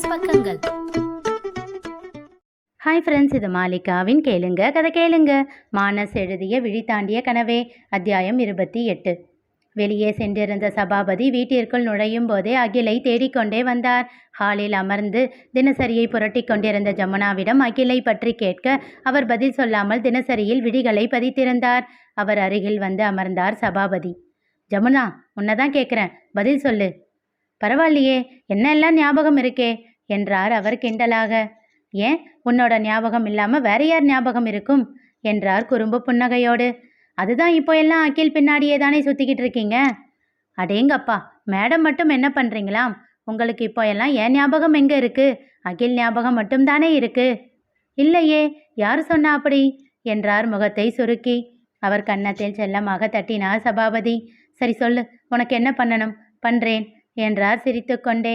Business பக்கங்கள். Hi friends இது மாலிகாவின் கேளுங்க கதை கேளுங்க. மானஸ் எழுதிய விழித்தாண்டிய கனவே அத்தியாயம் இருபத்தி எட்டு. வெளியே சென்றிருந்த சபாபதி வீட்டிற்குள் நுழையும் போதே அகிலை தேடிக்கொண்டே வந்தார். ஹாலில் அமர்ந்து தினசரியை புரட்டி கொண்டிருந்த ஜமுனாவிடம் அகிலை பற்றி கேட்க அவர் பதில் சொல்லாமல் தினசரியில் விழிகளை பதித்திருந்தார். அவர் அருகில் வந்து அமர்ந்தார் சபாபதி. ஜமுனா உன்னதான் கேட்குறேன் பதில் சொல்லு. பரவாயில்லையே என்ன எல்லாம் ஞாபகம் இருக்கே? என்றார் அவர் கிண்டலாக. ஏன்? உன்னோட ஞாபகம் இல்லாமல் வேற யார் ஞாபகம் இருக்கும்? என்றார் குறும்பு புன்னகையோடு. அதுதான் இப்போ எல்லாம் அகில் பின்னாடியே தானே சுற்றிக்கிட்டு இருக்கீங்க? அடேங்கப்பா மேடம் மட்டும் என்ன பண்ணுறீங்களாம் உங்களுக்கு இப்போ எல்லாம் என் ஞாபகம் எங்கே இருக்கு? அகில் ஞாபகம் மட்டும் தானே இருக்கு? இல்லையே யார் சொன்னா அப்படி? என்றார் முகத்தை சுருக்கி. அவர் கன்னத்தில் செல்லமாக தட்டினார் சபாபதி. சரி சொல்லு உனக்கு என்ன பண்ணணும்? பண்ணுறேன் என்றார் சிரித்துக்கொண்டே.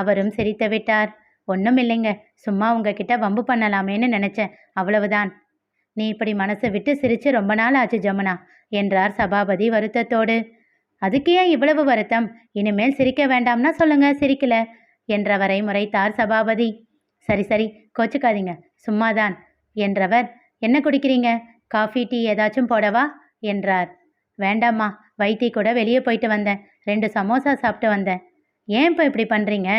அவரும் சிரித்து விட்டார். ஒன்றும் இல்லைங்க சும்மா உங்ககிட்ட வம்பு பண்ணலாமேன்னு நினச்சேன் அவ்வளவுதான். நீ இப்படி மனசை விட்டு சிரிச்சு ரொம்ப நாள் ஆச்சு ஜமுனா என்றார் சபாபதி வருத்தத்தோடு. அதுக்கு ஏன் இவ்வளவு வருத்தம்? இனிமேல் சிரிக்க வேண்டாம்னா சொல்லுங்க சிரிக்கல என்றவரை முறைத்தார் சபாபதி. சரி சரி கோச்சுக்காதீங்க சும்மாதான் என்றவர். என்ன குடிக்கிறீங்க? காஃபி டீ ஏதாச்சும் போடவா? என்றார். வேண்டாம்மா வைத்தி கூட வெளியே போயிட்டு வந்தேன் ரெண்டு சமோசா சாப்பிட்டு வந்தேன். ஏன் இப்போ இப்படி பண்ணுறீங்க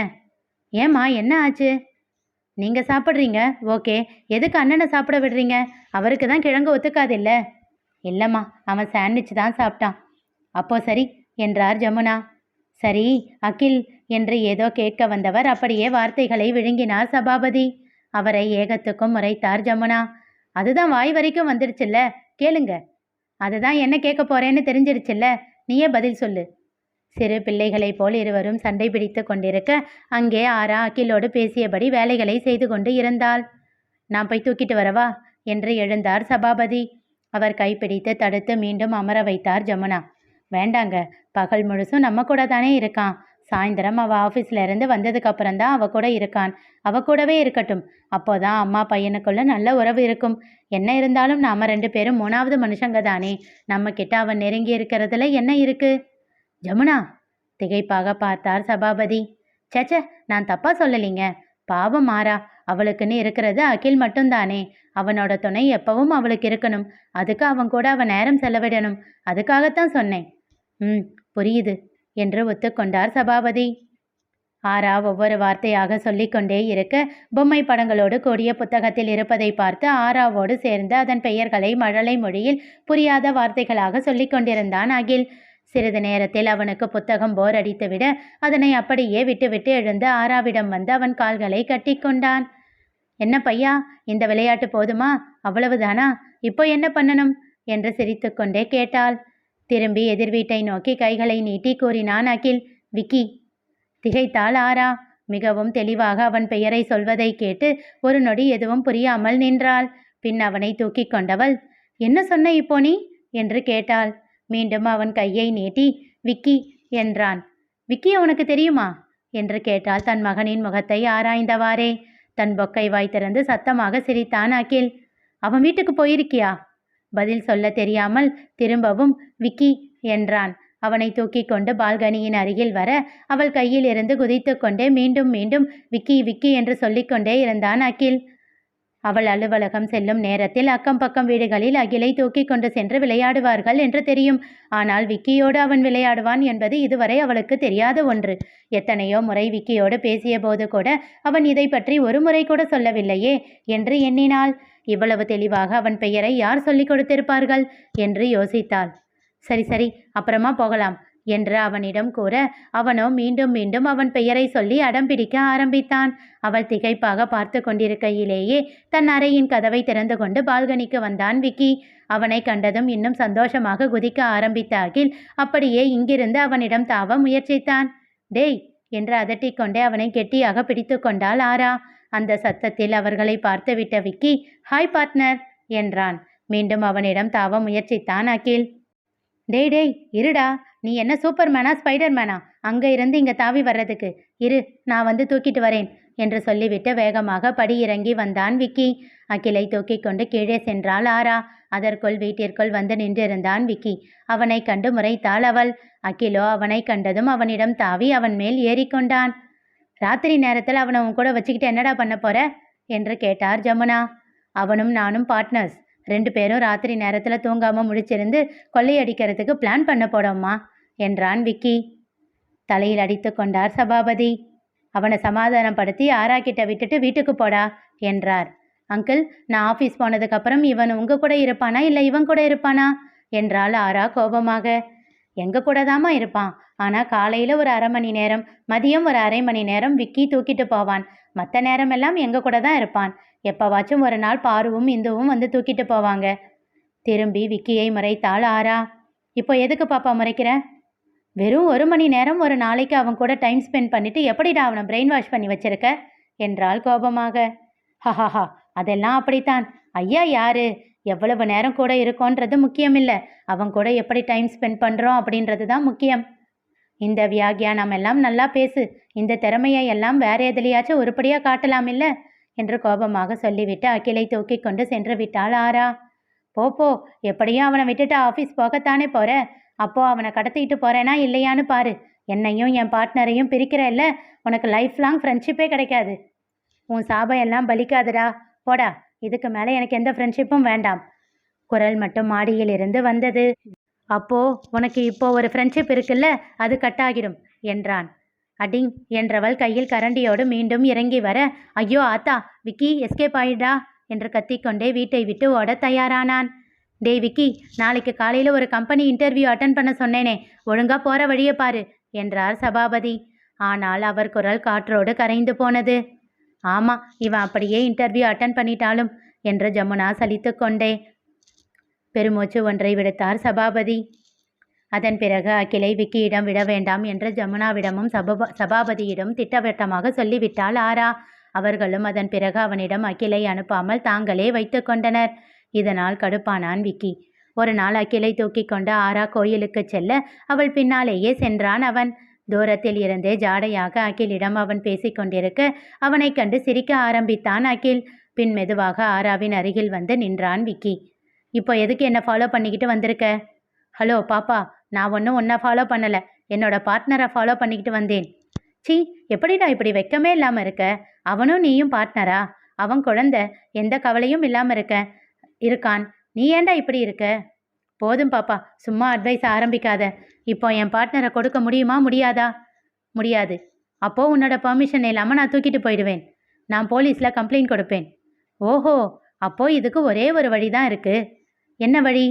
ஏம்மா என்ன ஆச்சு? நீங்கள் சாப்பிட்றீங்க? ஓகே. எதுக்கு அண்ணனை சாப்பிட விடுறீங்க? அவருக்கு தான் கிழங்கு ஒத்துக்காது இல்லை இல்லைம்மா அவன் சாண்ட்விச் தான் சாப்பிட்டான். அப்போ சரி என்றார் ஜமுனா. சரி அகில் என்று ஏதோ கேட்க வந்தவர் அப்படியே வார்த்தைகளை விழுங்கினார் சபாபதி. அவரை ஏகத்துக்கும் முறைத்தார் ஜமுனா. அதுதான் வாய் வரைக்கும் வந்துடுச்சுல்ல கேளுங்க. அதுதான் என்ன கேட்க போறேன்னு தெரிஞ்சிருச்சுல்ல? நீயே பதில் சொல்லு. சிறு பிள்ளைகளைப் போல் இருவரும் சண்டை பிடித்து கொண்டிருக்க அங்கே ஆரா அகிலோடு பேசியபடி வேலைகளை செய்து கொண்டு இருந்தாள். நான் போய் தூக்கிட்டு வரவா? என்று எழுந்தார் சபாபதி. அவர் கைப்பிடித்து தடுத்து மீண்டும் அமர வைத்தார் ஜமுனா. வேண்டாங்க பகல் முழுசும் நம்ம கூட தானே இருக்கான். சாயந்தரம் அவ ஆஃபீஸ்ல இருந்து வந்ததுக்கு அப்புறம் தான் அவ கூட இருக்கான். அவ கூடவே இருக்கட்டும். அப்போதான் அம்மா பையனுக்குள்ள நல்ல உறவு இருக்கும். என்ன இருந்தாலும் நாம ரெண்டு பேரும் மூணாவது மனுஷங்க தானே. நம்ம கிட்ட அவன் நெருங்கி இருக்கிறதுல என்ன இருக்குது ஜமுனா திகைப்பாக பார்த்தார் சபாபதி. சேச்ச நான் தப்பா சொல்லலிங்க. பாவம் மாறா அவளுக்குன்னு இருக்கிறது அகில் மட்டும்தானே. அவனோட துணை எப்பவும் அவளுக்கு இருக்கணும். அதுக்கு அவன் கூட அவன் நேரம் செலவிடணும். அதுக்காகத்தான் சொன்னேன். ம் புரியுது என்று ஒத்துக்கொண்டார் சபாபதி. ஆரா ஒவ்வொரு வார்த்தையாக சொல்லிக்கொண்டே இருக்க பொம்மை படங்களோடு கூடிய புத்தகத்தில் இருப்பதை பார்த்து ஆராவோடு சேர்ந்து அதன் பெயர்களை மழலை மொழியில் புரியாத வார்த்தைகளாக சொல்லிக்கொண்டிருந்தான் அகில். சிறிது நேரத்தில் அவனுக்கு புத்தகம் போர் அடித்துவிட அதனை அப்படியே விட்டுவிட்டு எழுந்து ஆராவிடம் வந்து அவன் கால்களை கட்டிக்கொண்டான் என்ன பையா இந்த விளையாட்டு போதுமா? அவ்வளவுதானா? இப்போ என்ன பண்ணணும்? என்று சிரித்துக்கொண்டே கேட்டாள். திரும்பி எதிர் வீட்டை நோக்கி கைகளை நீட்டி கூறினான் அகில் விக்கி. திகைத்தாள் ஆரா மிகவும் தெளிவாக அவன் பெயரை சொல்வதை கேட்டு ஒரு நொடி எதுவும் புரியாமல் நின்றாள். பின் அவனை தூக்கி கொண்டவள் என்ன சொன்ன இப்போ நீ? என்று கேட்டாள். மீண்டும் அவன் கையை நீட்டி விக்கி என்றான். விக்கி உனக்கு தெரியுமா? என்று கேட்டால் தன் மகனின் முகத்தை ஆராய்ந்தவாறே. தன் பொக்கை வாய் திறந்து சத்தமாக சிரித்தான் அகில். அவன் வீட்டுக்கு போயிருக்கியா? பதில் சொல்ல தெரியாமல் திரும்பவும் விக்கி என்றான். அவனை தூக்கி கொண்டு பால்கனியின் அருகில் வர அவள் கையில் இருந்து குதித்து கொண்டே மீண்டும் மீண்டும் விக்கி விக்கி என்று சொல்லிக்கொண்டே இருந்தான் அகில். அவள் அலுவலகம் செல்லும் நேரத்தில் அக்கம் பக்கம் வீடுகளில் அகிலை தூக்கி கொண்டு சென்று விளையாடுவார்கள் என்று தெரியும். ஆனால் விக்கியோடு அவன் விளையாடுவான் என்பது இதுவரை அவளுக்கு தெரியாத ஒன்று. எத்தனையோ முறை விக்கியோடு பேசிய போது கூட அவன் இதை பற்றி ஒரு முறை கூட சொல்லவில்லையே. என்று எண்ணினாள். இவ்வளவு தெளிவாக அவன் பெயரை யார் சொல்லிக் கொடுத்திருப்பார்கள்? என்று யோசித்தாள். சரி சரி அப்புறமா போகலாம். என்று அவனிடம் கூற அவனோ மீண்டும் மீண்டும் அவன் பெயரை சொல்லி அடம் பிடிக்க ஆரம்பித்தான். அவள் திகைப்பாக பார்த்து கொண்டிருக்கையிலேயே தன் அறையின் கதவை திறந்து கொண்டு பால்கனிக்கு வந்தான் விக்கி. அவனை கண்டதும் இன்னும் சந்தோஷமாக குதிக்க ஆரம்பித்த அகில் அப்படியே இங்கிருந்து அவனிடம் தாவ முயற்சித்தான். டேய்! என்று அதட்டிக்கொண்டே அவனை கெட்டியாக பிடித்து கொண்டாள் ஆரா. அந்த சத்தத்தில் அவர்களை பார்த்துவிட்ட விக்கி ஹாய் பார்ட்னர் என்றான். மீண்டும் அவனிடம் தாவ முயற்சித்தான் அகில். டேய் டேய் இருடா! நீ என்ன சூப்பர் மேனா ஸ்பைடர் மேனா அங்கே இருந்து இங்கே தாவி வர்றதுக்கு. இரு நான் வந்து தூக்கிட்டு வரேன் என்று சொல்லிவிட்டு வேகமாக படி இறங்கி வந்தான் விக்கி. அகிலை தூக்கி கொண்டு கீழே சென்றாள் ஆரா. அதற்குள் வீட்டிற்குள் வந்து நின்றிருந்தான் விக்கி. அவனை கண்டு முறைத்தாள் அவள். அகிலோ அவனை கண்டதும் அவனிடம் தாவி அவன் மேல் ஏறிக்கொண்டான் ராத்திரி நேரத்தில் அவனை உன் கூட வச்சுக்கிட்டு என்னடா பண்ண போற? என்று கேட்டார் ஜமுனா. அவனும் நானும் பார்ட்னர்ஸ் ரெண்டு பேரும் ராத்திரி நேரத்தில் தூங்காமல் முடிச்சிருந்து கொள்ளையடிக்கிறதுக்கு பிளான் பண்ண போடோம்மா என்றான் விக்கி. தலையில் அடித்து கொண்டார் சபாபதி. அவனை சமாதானப்படுத்தி ஆராக்கிட்ட விட்டுட்டு வீட்டுக்கு போடா என்றார். அங்கிள் நான் ஆஃபீஸ் போனதுக்கப்புறம் இவன் உங்க கூட இருப்பானா இல்லை இவன் கூட இருப்பானா என்றாள் ஆரா கோபமாக. எங்க கூட தாமா இருப்பான். ஆனால் காலையில் ஒரு அரை மணி நேரம் மதியம் ஒரு அரை மணி நேரம் விக்கி தூக்கிட்டு போவான். மற்ற நேரமெல்லாம் எங்க கூட தான் இருப்பான். எப்போவாச்சும் ஒரு நாள் பாருவும் இந்துவும் வந்து தூக்கிட்டு போவாங்க. திரும்பி விக்கியை முறைத்தாள் ஆரா. இப்போ எதுக்கு பாப்பா முறைக்கிற? வெறும் ஒரு மணி நேரம் ஒரு நாளைக்கு அவன் கூட டைம் ஸ்பெண்ட் பண்ணிட்டு எப்படிடா அவனை பிரெயின் வாஷ் பண்ணி வச்சிருக்க? என்றாள் கோபமாக. ஹஹாஹா அதெல்லாம் அப்படித்தான். ஐயா யாரு? எவ்வளவு நேரம் கூட இருக்கோன்றது முக்கியம் இல்லை அவன் கூட எப்படி டைம் ஸ்பெண்ட் பண்ணுறோம் அப்படின்றது தான் முக்கியம். இந்த வியாகியா நாம் எல்லாம் நல்லா பேசு. இந்த திறமையை எல்லாம் வேற எதுலையாச்சும் உருப்படியாக காட்டலாம் இல்லை என்று கோபமாக சொல்லிவிட்டு அகிலை தூக்கி கொண்டு சென்று விட்டாள் ஆரா. போப்போ எப்படியும் அவனை விட்டுட்டு ஆஃபீஸ் போகத்தானே போற? அப்போ அவனை கடத்திக்கிட்டு போறேனா இல்லையான்னு பாரு. என்னையும் என் பார்ட்னரையும் பிரிக்கிறல்ல உனக்கு லைஃப் லாங் ஃப்ரெண்ட்ஷிப்பே கிடைக்காது. உன் சாபம் எல்லாம் பலிக்காதுடா. போடா இதுக்கு மேலே எனக்கு எந்த ஃப்ரெண்ட்ஷிப்பும் வேண்டாம். குரல் மட்டும் மாடியில் இருந்து வந்தது. அப்போ உனக்கு இப்போ ஒரு ஃப்ரெண்ட்ஷிப் இருக்குல்ல அது கட்டாகிடும் என்றான். அடிங் என்றவள் கையில் கரண்டியோடு மீண்டும் இறங்கி வர ஐயோ ஆத்தா விக்கி எஸ்கேப் ஆயிடா என்று கத்திக்கொண்டே வீட்டை விட்டு ஓட தயாரானான். டேய் விக்கி நாளைக்கு காலையில் ஒரு கம்பெனி இன்டர்வியூ அட்டன் பண்ண சொன்னேனே ஒழுங்கா போற வழியை பாரு என்றார் சபாபதி. ஆனால் அவர் குரல் காற்றோடு கரைந்து போனது. ஆமா இவன் அப்படியே இன்டர்வியூ அட்டன் பண்ணிட்டாலும் என்று ஜமுனா சலித்து கொண்டே பெருமூச்சு ஒன்றை விடுத்தார் சபாபதி. அதன் பிறகு அகிலை விக்கியிடம் விட வேண்டாம் என்று ஜமுனாவிடமும் சபா சபாபதியிடம் திட்டவட்டமாக சொல்லிவிட்டாள் ஆரா. அவர்களும் அதன் பிறகு அவனிடம் அகிலை அனுப்பாமல் தாங்களே வைத்து கொண்டனர். இதனால் கடுப்பானான் விக்கி. ஒரு நாள் அகிலை தூக்கி கொண்டு ஆரா கோயிலுக்கு செல்ல அவள் பின்னாலேயே சென்றான் அவன். தூரத்தில் இருந்தே ஜாடையாக அகிலிடம் அவன் பேசிக்கொண்டிருக்க அவனைக் கண்டு சிரிக்க ஆரம்பித்தான் அகில். பின் மெதுவாக ஆராவின் அருகில் வந்து நின்றான் விக்கி. இப்போ எதுக்கு என்ன ஃபாலோ பண்ணிக்கிட்டு வந்திருக்க? ஹலோ பாப்பா நான் ஒன்றும் ஒன்றை ஃபாலோ பண்ணலை. என்னோட பார்ட்னரை ஃபாலோ பண்ணிக்கிட்டு வந்தேன். சி எப்படிடா இப்படி வெக்கமே இல்லாமல் இருக்க? அவனும் நீயும் பார்ட்னரா அவன் குழந்தை எந்த கவலையும் இல்லாமல் இருக்க இருக்கான். நீ ஏண்டா இப்படி இருக்க? போதும் பாப்பா சும்மா அட்வைஸ் ஆரம்பிக்காத. இப்போ என் பார்ட்னரை கொடுக்க முடியுமா முடியாதா? முடியாது. அப்போ உன்னோட பர்மிஷன் இல்லாமல் நான் தூக்கிட்டு போயிடுவேன். நான் போலீஸில் கம்ப்ளைண்ட் கொடுப்பேன். ஓஹோ அப்போ இதுக்கு ஒரே ஒரு வழி தான் இருக்கு. என்ன வழி?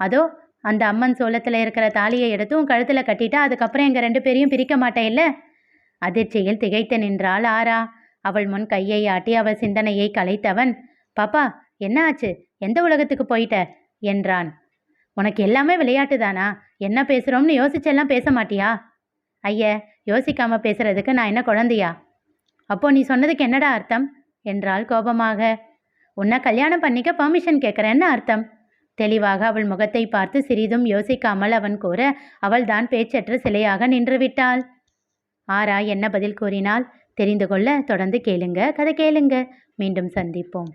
அதோ அந்த அம்மன் சோளத்தில் இருக்கிற தாலியை எடுத்து உன் கழுத்தில் கட்டிட்டா அதுக்கப்புறம் எங்கள் ரெண்டு பேரையும் பிரிக்க மாட்டேன் இல்லை? அதிர்ச்சியில் திகைத்து நின்றாள் ஆரா. அவள் முன் கையை ஆட்டி அவள் சிந்தனையை கலைத்தவன் பாப்பா என்ன ஆச்சு? எந்த உலகத்துக்கு போயிட்ட? என்றான். உனக்கு எல்லாமே விளையாட்டு தானா? என்ன பேசுகிறோம்னு யோசிச்செல்லாம் பேச மாட்டியா? ஐய யோசிக்காம பேசுறதுக்கு நான் என்ன குழந்தையா? அப்போ நீ சொன்னதுக்கு என்னடா அர்த்தம்? என்றாள் கோபமாக. உன்னை கல்யாணம் பண்ணிக்க பர்மிஷன் கேட்குறேன்னு அர்த்தம். தெளிவாக அவள் முகத்தை பார்த்து சிறிதும் யோசிக்காமல் அவன் கூற அவள்தான் பேச்சற்ற சிலையாக நின்றுவிட்டாள். ஆரா என்ன பதில் கூறினாள்? தெரிந்து கொள்ள தொடர்ந்து கேளுங்க. கதை கேளுங்க. மீண்டும் சந்திப்போம்.